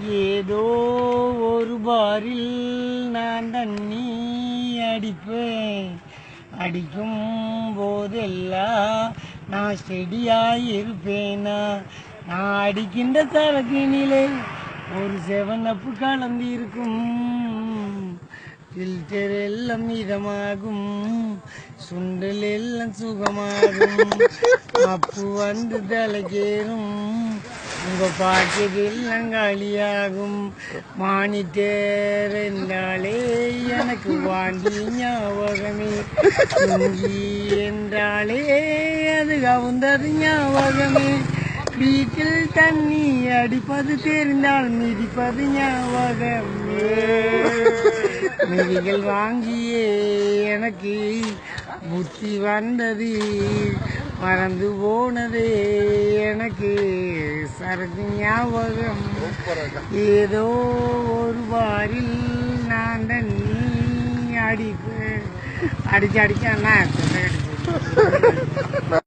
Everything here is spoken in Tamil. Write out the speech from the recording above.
ஏதோ ஒரு பாரில் நான் தண்ணி அடிப்பேன். அடிக்கும் போதெல்லாம் நான் செடியாயிருப்பேனா? நான் அடிக்கின்ற சரக்கினிலே ஒரு செவனப்பு கலந்து இருக்கும் ஃபில்டர் எல்லாம் இதமாகும். சுண்டல் எல்லாம் சுகமாகும். அப்பு வந்து தலைக்கேறும். உங்க பாக்கெட் எல்லாம் காலியாகும் என்றாலே எனக்கு வாண்டி ஞாபகமே. துங்கி என்றாலே அது கவுந்தது ஞாபகமே. வீட்டில் தண்ணி அடிப்பது தெரிந்தால் மிதிப்பது ஞாபகமே. மிதிகள் வாங்கியே எனக்கு புத்தி வந்தது. மறந்து போனதே எனக்கு சரக்கு ஞாபகம். ஏதோ ஒரு வாரில் நான் தண்ணி அடிப்பேன். அடிச்சு அடிச்சு அண்ணா